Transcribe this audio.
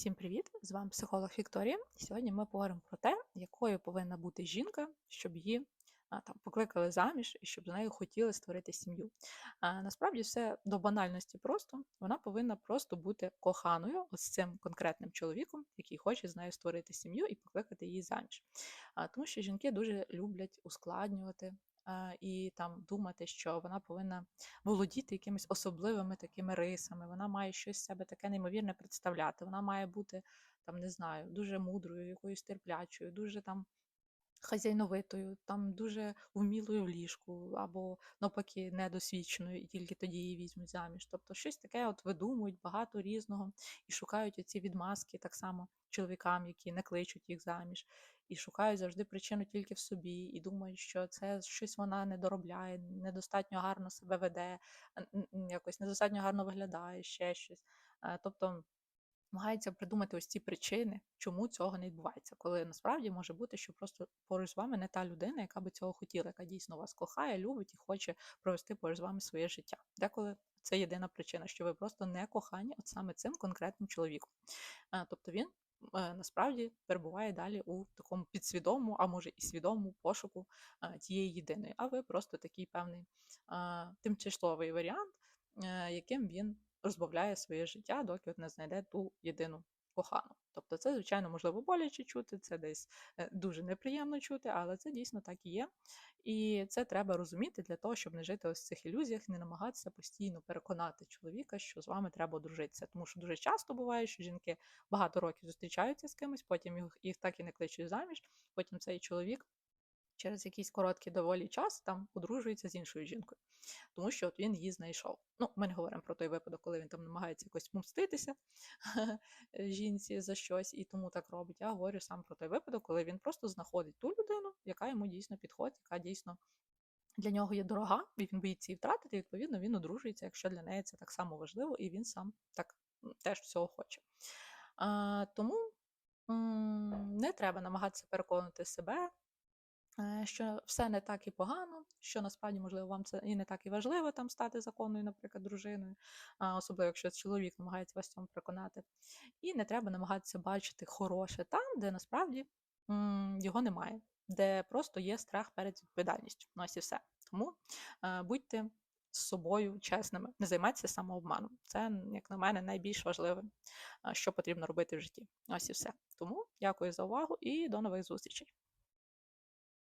Всім привіт! З вами психолог Вікторія. Сьогодні ми поговоримо про те, якою повинна бути жінка, щоб її а, там покликали заміж і щоб з нею хотіли створити сім'ю. А, насправді все до банальності просто вона повинна просто бути коханою ось цим конкретним чоловіком, який хоче з нею створити сім'ю і покликати її заміж. А, тому що жінки дуже люблять ускладнювати. І там думати, що вона повинна володіти якимись особливими такими рисами, вона має щось себе таке неймовірне представляти. Вона має бути там, не знаю, дуже мудрою, якоюсь терплячою, дуже там хазяйновитою, там дуже вмілою в ліжку, або навпаки недосвідченою, і тільки тоді її візьмуть заміж. Тобто щось таке от видумують багато різного і шукають оці відмазки так само чоловікам, які не кличуть їх заміж, і шукають завжди причину тільки в собі, і думають, що це щось вона не доробляє, недостатньо гарно себе веде, якось недостатньо гарно виглядає, ще щось. Е, Тобто намагається придумати ось ці причини, чому цього не відбувається, коли насправді може бути, що просто поруч з вами не та людина, яка би цього хотіла, яка дійсно вас кохає, любить і хоче провести поруч з вами своє життя. Деколи це єдина причина, що ви просто не кохані от саме цим конкретним чоловіком. Е, Тобто він е, насправді перебуває далі у такому підсвідомому, а може і свідомому пошуку е, тієї єдиної, а ви просто такий певний тимчасовий варіант, яким він розбавляє своє життя, доки от не знайде ту єдину кохану. Тобто це, звичайно, можливо боляче чути, це десь е, дуже неприємно чути, але це дійсно так і є. І це треба розуміти для того, щоб не жити ось в цих ілюзіях, не намагатися постійно переконати чоловіка, що з вами треба одружитися. Тому що дуже часто буває, що жінки багато років зустрічаються з кимось, потім їх, їх так і не кличуть заміж, потім цей чоловік через якийсь короткий доволі час там одружується з іншою жінкою, тому що от він її знайшов. Ну, ми не говоримо про той випадок, коли він там намагається якось помститися жінці за щось і тому так робить. Я говорю сам про той випадок, коли він просто знаходить ту людину, яка йому дійсно підходить, яка дійсно для нього є дорога, і він боїться її втратити. І відповідно він одружується, якщо для неї це так само важливо, і він сам так теж цього хоче. А, тому м, не треба намагатися переконати себе що все не так і погано, що насправді, можливо, вам це і не так і важливо там стати законною, наприклад, дружиною, особливо якщо чоловік намагається вас цьому переконати. І не треба намагатися бачити хороше там, де насправді його немає, де просто є страх перед відповідальністю. Ну, ось і все. Тому е, будьте з собою чесними, не займайтеся самообманом. Це, як на мене, найбільш важливе, е, що потрібно робити в житті. Ось і все. Тому дякую за увагу і до нових зустрічей.